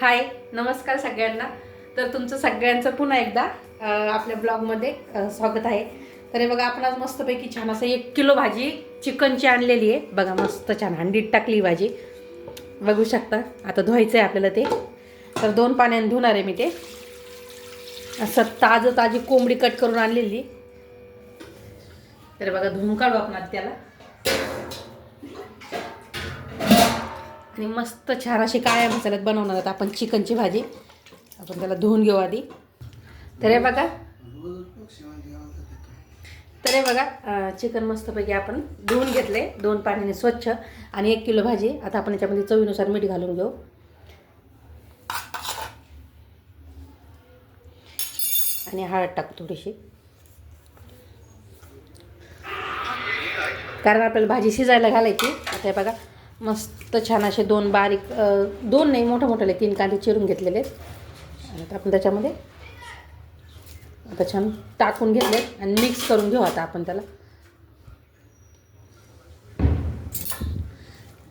हाय नमस्कार सगळ्यांना. तर तुमचं सगळ्यांचं पुन्हा एकदा आपल्या ब्लॉगमध्ये स्वागत आहे. तर हे बघा आपण आज मस्तपैकी छान असं एक किलो भाजी चिकनची आणलेली आहे. बघा मस्त छान हंडीत टाकली भाजी. बघू शकता आता धुवायचं आहे आपल्याला ते. तर दोन पाण्याने धुणार आहे मी ते. असं ताजं ताजी कोंबडी कट करून आणलेली. तर बघा धुवून काढू आपण त्याला. आणि मस्त छान अशी काळ्या मसाल्यात बनवणार आहोत आपण चिकनची भाजी. आपण त्याला धुवून घेऊ आधी. तर हे बघा. तर हे बघा चिकन मस्तपैकी आपण धुवून घेतले. दोन पाण्याने स्वच्छ. आणि एक किलो भाजी. आता आपण याच्यामध्ये चवीनुसार मीठ घालून घेऊ. आणि हळद टाकू थोडीशी. कारण आपल्याला भाजी शिजायला घालायची. आता हे बघा. मस्त छान असे दोन बारीक दोन नाही मोठ्या मोठ्याले तीन कांदे चिरून घेतलेले आहेत. आपण त्याच्यामध्ये आता छान टाकून घेतले आणि मिक्स करून घेऊ आता आपण त्याला.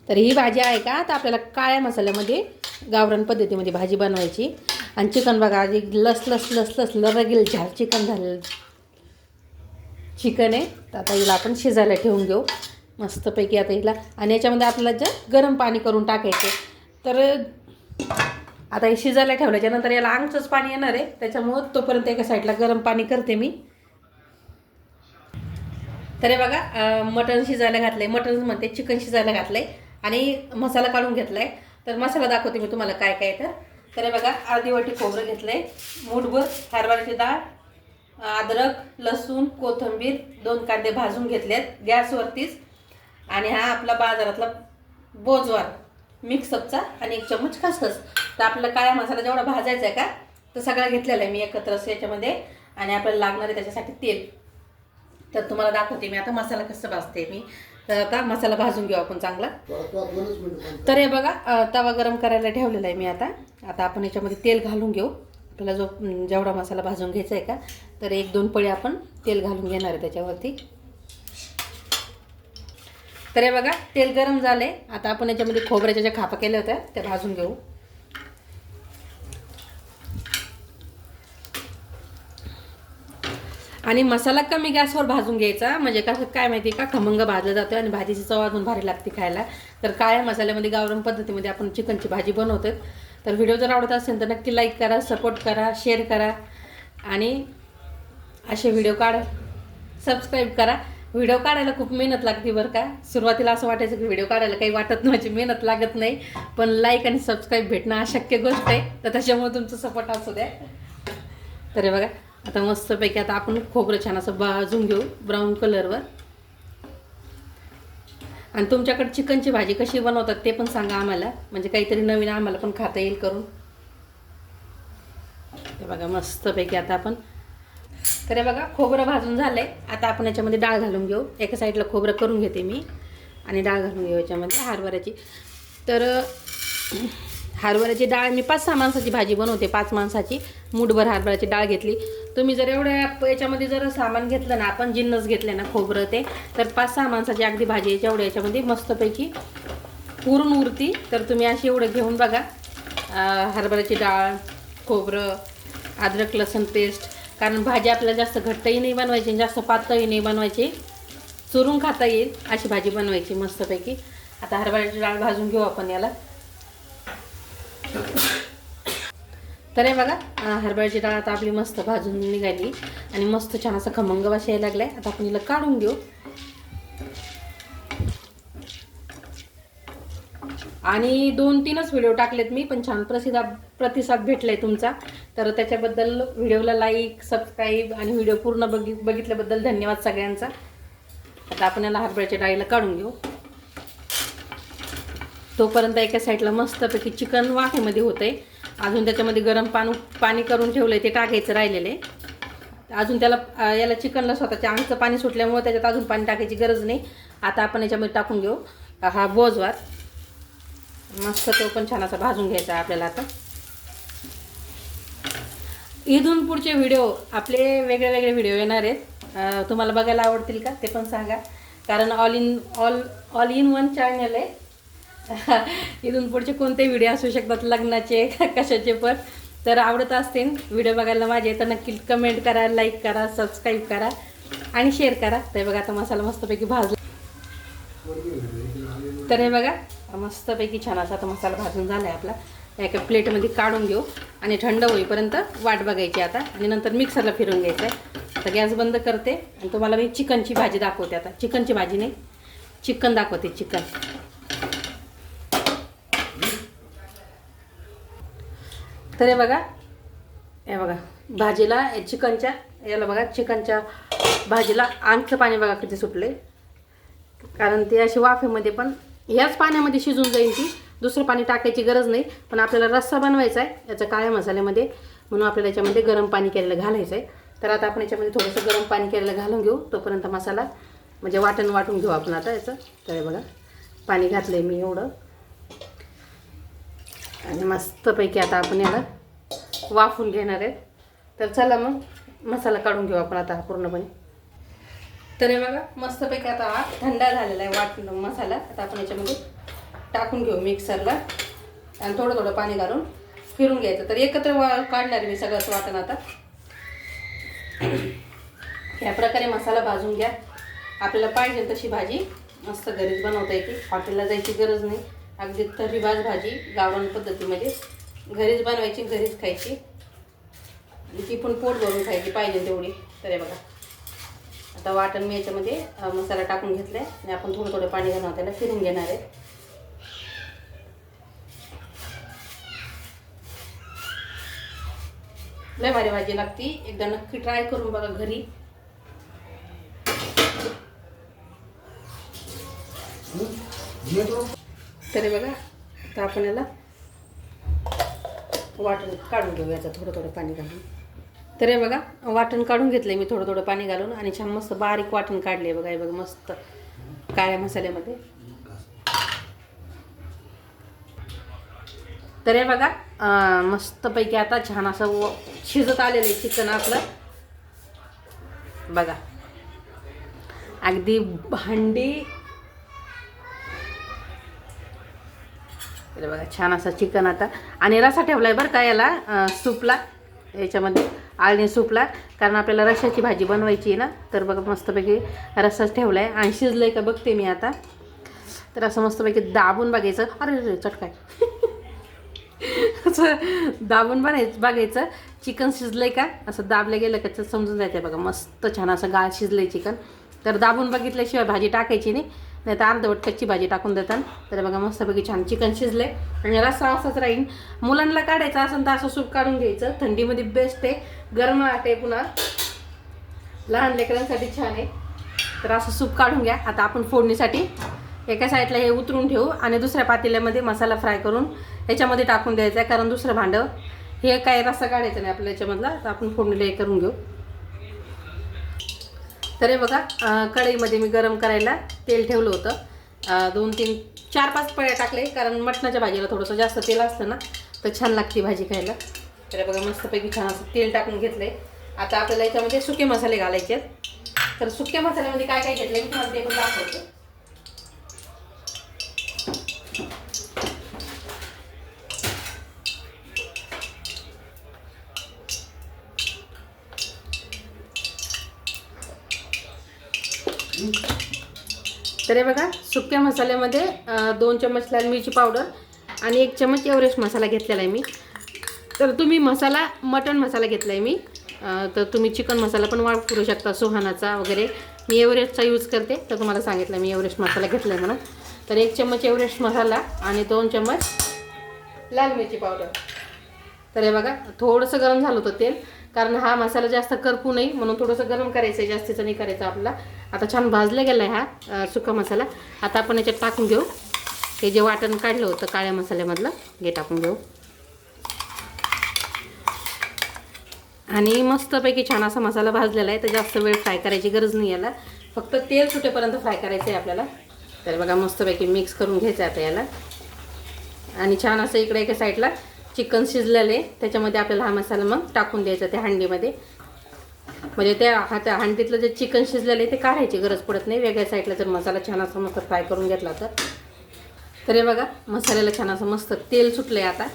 तर ही भाजी आहे का? तर आपल्याला काळ्या मसाल्यामध्ये गावरान पद्धतीमध्ये भाजी बनवायची. आणि चिकन बघा आधी लस लस लस लस लरगेल झाल चिकन झालेलं. चिकन आहे. तर आता हिला आपण शिजायला ठेवून घेऊ. मस्तपैकी आता हिला. आणि याच्यामध्ये आपल्याला जर गरम पाणी करून टाकायचे. तर आता हे शिजायला ठेवल्याच्या नंतर याला अंगचंच पाणी येणार आहे. त्याच्यामुळं तोपर्यंत एका साईडला गरम पाणी करते मी. तर हे बघा मटण शिजायला घातलं आहे मटण म्हणते चिकन शिजायला घातलं आहे आणि मसाला काढून घेतला आहे तर मसाला दाखवते मी तुम्हाला काय काय तर. तर हे बघा अर्धी वाटी खोबरं घेतलं आहे मूठभर हरभऱ्याची डाळ अद्रक लसूण कोथिंबीर दोन कांदे भाजून घेतलेत. गॅसवरतीच आणि हा आपला बाजारातला बोजवार मिक्सअपचा आणि एक चम्मच खसखस. तर आपला काळा मसाला जेवढा भाजायचा आहे का तर सगळा घेतलेला आहे मी एकत्र असं याच्यामध्ये. आणि आपल्याला लागणार आहे त्याच्यासाठी तेल. तर तुम्हाला दाखवते मी आता मसाला कसं भाजते मी. तर आता मसाला भाजून घेऊ आपण चांगला. तर हे बघा तवा गरम करायला ठेवलेला आहे मी आता. आता आपण याच्यामध्ये तेल घालून घेऊ. आपल्याला जो जेवढा मसाला भाजून घ्यायचा आहे का तर एक दोन पळी आपण तेल घालून घेणार आहे त्याच्यावरती. तर हे बघा तेल गरम झाले आता आपण याच्यामध्ये खोबऱ्याच्या ज्या खापा केल्या होत्या त्या भाजून घेऊ. आणि मसाला कमी गॅसवर भाजून घ्यायचा. म्हणजे कसं काय माहिती का? खमंग भाजलं जातो आणि भाजीची चव अजून भारी लागते खायला. तर काळ्या मसाल्यामध्ये गावरान पद्धतीमध्ये आपण चिकनची भाजी बनवतो तर व्हिडिओ जर आवडत असेल तर नक्की लाईक करा सपोर्ट करा शेअर करा. आणि असे व्हिडिओ काढा सबस्क्राईब करा. व्हिडिओ काढायला खूप मेहनत लागते बरं का. सुरुवातीला असं वाटायचं की व्हिडिओ काढायला काही वाटत नव्हती म्हणजे मेहनत लागत नाही. पण लाईक आणि सबस्क्राईब भेटणं अशक्य गोष्ट आहे. तर त्याच्यामुळे तुमचं सपोर्ट असू द्या. तर बघा आता मस्तपैकी आता आपण खोबरं छान असं भाजून घेऊ ब्राऊन कलरवर आणि तुमच्याकडे चिकनची भाजी कशी बनवतात ते पण सांगा आम्हाला. म्हणजे काहीतरी नवीन आम्हाला पण खाता येईल करून. ते बघा मस्तपैकी आता आपण तर हे बघा खोबरं भाजून झालं आहे आता आपण याच्यामध्ये डाळ घालून घेऊ. एका साईडला खोबरं करून घेते मी आणि डाळ घालून घेऊ याच्यामध्ये हरभऱ्याची. तर हरभऱ्याची डाळ मी पाच सहा माणसाची भाजी बनवते पाच माणसाची. मूठभर हरभऱ्याची डाळ घेतली. तुम्ही जर एवढ्या याच्यामध्ये जर सामान घेतलं ना आपण जिन्नस घेतले ना खोबरं ते तर पाच सहा माणसाची अगदी भाजी याच्या एवढ्या याच्यामध्ये मस्तपैकी पूर्ण उरती. तर तुम्ही अशी एवढं घेऊन बघा. हरभऱ्याची डाळ खोबरं अद्रक लसूण पेस्ट कारण भाजी आपल्याला जास्त घट्टही नाही बनवायची जास्त पातळही नाही बनवायची. चुरून खाता येईल अशी भाजी बनवायची मस्तपैकी. आता हरभऱ्याची डाळ भाजून घेऊ आपण याला. तर हे बघा हरभऱ्याची डाळ आता आपली मस्त भाजून निघाली. आणि मस्त छान असं खमंग वास यायला लागलाय. आता आपण हिला काढून घेऊ. आणि दोन तीनच व्हिडिओ टाकलेत मी पण छान प्रसिद्ध प्रतिसाद भेटलाय तुमचा. तर त्याच्याबद्दल व्हिडिओला लाईक सबस्क्राईब आणि व्हिडिओ पूर्ण बघि बघितल्याबद्दल धन्यवाद सगळ्यांचा. आता आपण याला हरभऱ्याच्या डाळीला काढून घेऊ. तोपर्यंत एका साईडला मस्तपैकी चिकन वाफेमध्ये होतंय. अजून त्याच्यामध्ये गरम पाणी पाणी करून ठेवलंय ते टाकायचं राहिलेलं. आहे अजून त्याला याला चिकनला स्वतःच्या अंगचं पाणी सुटल्यामुळे त्याच्यात अजून पाणी टाकायची गरज नाही. आता आपण याच्यामध्ये टाकून घेऊ. हा बोजवार. मस्त तो पण छान असा भाजून घ्यायचा आपल्याला आता. इथून पुढचे व्हिडिओ आपले वेगळे वेगळे व्हिडिओ येणार आहेत. तुम्हाला बघायला आवडतील का? ते पण सांगा. कारण all in all all in one channel आहे. इथून पुढचे कोणते व्हिडिओ असू शकतात? लग्नाचे कशाचे पण. तर आवडत असतील व्हिडिओ बघायला माझे तर नक्की कमेंट करा लाईक करा सबस्क्राईब करा आणि शेअर करा. तर बघा आता मसाला मस्तपैकी भाजला. तर हे बघा मस्तपैकी छान असा आता मसाला भाजून झाला आहे आपला एका प्लेटमध्ये काढून घेऊ आणि थंड होईपर्यंत वाट बघायची आता. आणि नंतर मिक्सरला फिरून घ्यायचं आहे आता गॅस बंद करते आणि तुम्हाला मी चिकनची भाजी दाखवते आता. चिकनची भाजी नाही चिकन दाखवते चिकन. तर हे बघा हे बघा भाजीला चिकनच्या याला बघा चिकनच्या भाजीला आमचं पाणी बघा किती सुटले कारण ते अशी वाफेमध्ये पण ह्याच पाण्यामध्ये शिजून जाईल ती. दुसरं पाणी टाकायची गरज नाही पण आपल्याला रस्सा बनवायचा आहे. याचा काळ्या मसाल्यामध्ये म्हणून आपल्याला याच्यामध्ये गरम पाणी केलेलं घालायचं आहे. तर आता आपण याच्यामध्ये थोडंसं गरम पाणी केलेलं घालून घेऊ. तोपर्यंत मसाला म्हणजे वाटण वाटून घेऊ आपण आता याचं. तर बघा पाणी घातलं आहे मी एवढं. आणि मस्तपैकी आता आपण याला वाफून घेणार आहे. तर चला मग मसाला काढून घेऊ आपण आता पूर्णपणे. तर हे बघा मस्तपैकी आता हा थंड झालेला आहे वाट मसाला. आता आपण याच्यामध्ये टाकून घेऊ मिक्सरला आणि थोडं थोडं पाणी घालून फिरून घ्यायचं. तर एकत्र वा काढणार आहे मी सगळंच वाटण आता. ह्या प्रकारे मसाला भाजून घ्या. आपल्याला पाहिजे तशी भाजी. मस्त घरीच बनवता येते. हॉटेलला जायची गरज नाही. अगदी तर्रीबाज भाजी गावरान पद्धतीमध्ये. घरीच बनवायची घरीच खायची. ती पण पोट भरून खायची पाहिजे तेवढी. तर हे बघा. आता वाटण मी याच्यामध्ये मसाला टाकून घेतलाय. आणि आपण थोडं थोडं पाणी घालून त्याला फिरून घेणार आहे. लय भारी भाजी लागती. एकदा नक्की ट्राय करून बघा घरी. तरी बघा आता आपण याला वाटण काढून घेऊ याचं थोडं थोडं पाणी घालून. तर हे बघा वाटण काढून घेतलं मी थोडं थोडं पाणी घालून आणि छान मस्त बारीक वाटण काढले बघा हे बघा मस्त काळ्या मसाल्यामध्ये. तर हे बघा मस्तपैकी आता छान असं व- शिजत आलेलं आहे चिकन आपलं. बघा. अगदी भांडी. बघा छान असं चिकन आता. आणि रसा ठेवला आहे बरं का याला सूपला याच्यामध्ये. आळणी सूपला. कारण आपल्याला रशाची भाजी बनवायची आहे ना तर बघा मस्तपैकी रसाच ठेवला आहे आणि शिजलं का बघते मी आता. तर असं मस्तपैकी दाबून बघायचं. अरे अरे चटकाय. असं दाबून बनायचं बघायचं. चिकन शिजलंय का? असं दाबलं गेलं का? तर समजून जायचं बघा. मस्त छान असं गाळ शिजलंय चिकन. तर दाबून बघितल्याशिवाय भाजी टाकायची नाही. नाही तर अर्धवट कच्ची भाजी टाकून देतात. तर बघा मस्तपैकी छान चिकन शिजले. आणि रस्सा असाच राहील मुलांना काढायचं असं तर असं सूप काढून घ्यायचं. थंडीमध्ये बेस्ट आहे. गरम आहे पुन्हा. लहान लेकरांसाठी छान आहे. तर असं सूप काढून घ्या. आता आपण फोडणीसाठी एका साईडला हे उतरून ठेवू आणि दुसऱ्या पातेल्यामध्ये मसाला फ्राय करून याच्यामध्ये टाकून द्यायचा आहे. कारण दुसरं भांडं हे काय रस्सा काढायचं नाही आपल्या याच्यामधला. तर आपण फोडणीला हे करून घेऊ. तर हे बघा कढईमध्ये मी गरम करायला तेल ठेवलं होतं. दोन तीन चार पाच पळ्या टाकले कारण मटणाच्या भाजीला थोडंसं जास्त तेल असतं ना तर छान लागते भाजी खायला. तर बघा मस्तपैकी छान असं तेल टाकून घेतलं आहे आता आपल्याला याच्यामध्ये सुके मसाले घालायचे आहेत. तर सुक्या मसाल्यामध्ये काय काय घेतलं मी तुम्हाला ते पण दाखवतो. तर हे बघा सुक्या मसाल्यामध्ये दोन चम्मच लाल मिरची पावडर आणि एक चम्मच एव्हरेस्ट मसाला घेतलेला आहे मी. तर तुम्ही मसाला मटण मसाला घेतला आहे मी. तर तुम्ही चिकन मसाला पण वापरू शकता सुहानाचा वगैरे. मी एव्हरेस्टचा यूज करते तर तुम्हाला सांगितलं मी एव्हरेस्ट मसाला घेतला आहे म्हणून. तर एक चम्मच एव्हरेस्ट मसाला आणि दोन चम्मच लाल मिरची पावडर. तर हे बघा थोडंसं गरम झालं होतं तेल कारण हा मसाला जास्त करपू नये म्हणून थोडंसं गरम करायचं आहे जास्तीचं नाही करायचं आपला आता छान भाजला गेला आहे हा सुका मसाला. आता आपण याच्यात टाकून घेऊ. हे जे वाटण काढलं होतं काळ्या मसाल्यामधलं हे टाकून घेऊ. आणि मस्तपैकी छान असा मसाला भाजलेला आहे तर जास्त वेळ फ्राय करायची गरज नाही याला. फक्त तेल सुटेपर्यंत फ्राय करायचं आहे आपल्याला. तर बघा मस्तपैकी मिक्स करून घ्यायचं आहे आता याला. आणि छान असं इकडे एका साईडला चिकन शिजलेलं आहे. त्याच्यामध्ये आपल्याला हा मसाला मग टाकून द्यायचा त्या हंडीमध्ये. म्हणजे त्या हा त्या हंडीतलं जे चिकन शिजलेलं आहे ते काढायची गरज पडत नाही. वेगळ्या साईडला जर मसाला छान असा मस्त फ्राय करून घेतला तर. तर हे बघा मसाल्याला छान असं मस्त तेल सुटलं आहे आता.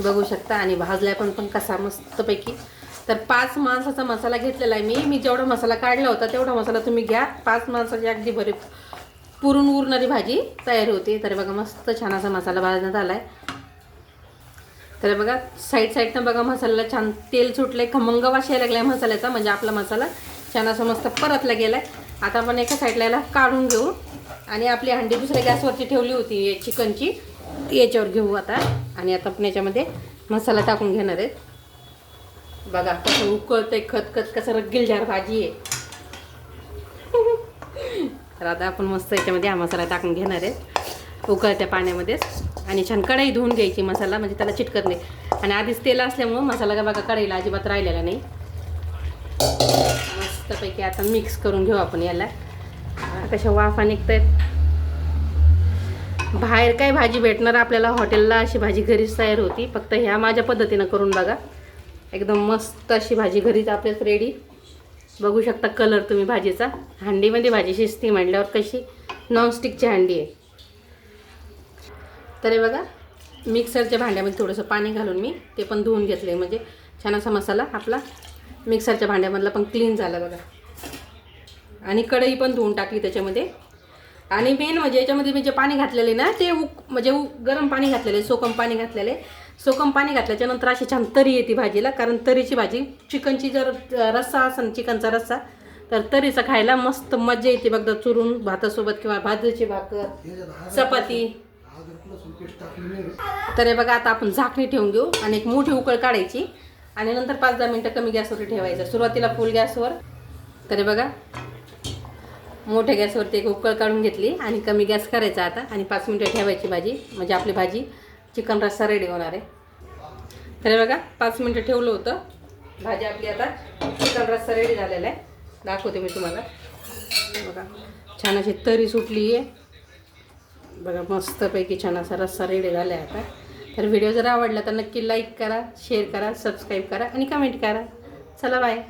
बघू शकता. आणि भाजलाय पण पण कसा मस्तपैकी. तर पाच माणसाचा मसाला घेतलेला आहे मी. मी जेवढा मसाला काढला होता तेवढा मसाला तुम्ही घ्या. पाच माणसाची अगदी बरी पुरून उरणारी भाजी तयार होते. तर हे बघा मस्त छान असा मसाला भाजण्यात आला आहे तर बघा साईड साईडनं बघा मसाल्याला छान तेल सुटलंय खमंग वास यायला लागलाय मसाल्याचा म्हणजे आपला मसाला छान असं मस्त परतला गेलाय. आता आपण एका साईडला याला काढून घेऊ. आणि आपली हंडी दुसऱ्या गॅसवरची ठेवली होती चिकनची ती याच्यावर घेऊ आता. आणि आता आपण याच्यामध्ये मसाला टाकून घेणार आहेत बघा कसं उकळतंय खतखत कसं रग्गीलझार भाजी आहे. तर आता आपण मस्त याच्यामध्ये हा मसाला टाकून घेणार आहेत उकळत्या पाण्यामध्येच आणि छान कढई धुवून घ्यायची मसाला म्हणजे त्याला चिटकत नाही. आणि आधीच तेल असल्यामुळं मसाला का बघा कढईला अजिबात राहिलेला नाही. मस्तपैकी आता मिक्स करून घेऊ आपण याला. कशा वाफा निघतायत. बाहेर काय भाजी भेटणार आपल्याला हॉटेलला अशी भाजी घरीच तयार होती. फक्त ह्या माझ्या पद्धतीनं करून बघा. एकदम मस्त अशी भाजी घरीच आपल्याच रेडी बघू शकता कलर तुम्ही भाजीचा. हंडीमध्ये भाजी शिजती म्हटल्यावर कशी? नॉनस्टिकची हंडी आहे. तर हे बघा मिक्सरच्या भांड्यामध्ये थोडंसं पाणी घालून मी ते पण धुवून घेतले. म्हणजे छान असा मसाला आपला मिक्सरच्या भांड्यामधला पण क्लीन झाला बघा. आणि कढई पण धुवून टाकली त्याच्यामध्ये. आणि मेन म्हणजे याच्यामध्ये मी जे पाणी घातलेले ना ते उक म्हणजे उ गरम पाणी घातलेले सोकम पाणी घातलेले सोकम पाणी घातल्याच्या नंतर अशी छान तरी येते भाजीला कारण तरीची भाजी चिकनची जर रस्सा असेल चिकनचा रस्सा तर तरीचा खायला मस्त मजा येते बघा चुरून भातासोबत किंवा भाजीची भाकर चपाती. तर हे बघा आता आपण झाकणी ठेवून घेऊ आणि एक मोठी उकळ काढायची. आणि नंतर पाच दहा मिनटं कमी गॅसवरती ठेवायचं. सुरुवातीला फुल गॅसवर. तर हे बघा मोठ्या गॅसवरती एक उकळ काढून घेतली आणि कमी गॅस करायचा आता. आणि पाच मिनटं ठेवायची भाजी म्हणजे आपली भाजी चिकन रस्सा रेडी होणार आहे. तर हे बघा पाच मिनटं ठेवलं होतं. भाजी आपली आता चिकन रस्सा रेडी झालेला आहे. दाखवते मी तुम्हाला. बघा छान अशी तरी सुटली आहे बघा मस्तपैकी छान असा रस्सा रेडी झाला आहे आता. तर व्हिडिओ जर आवडला तर नक्की लाईक करा शेअर करा सबस्क्राईब करा आणि कमेंट करा. चला बाय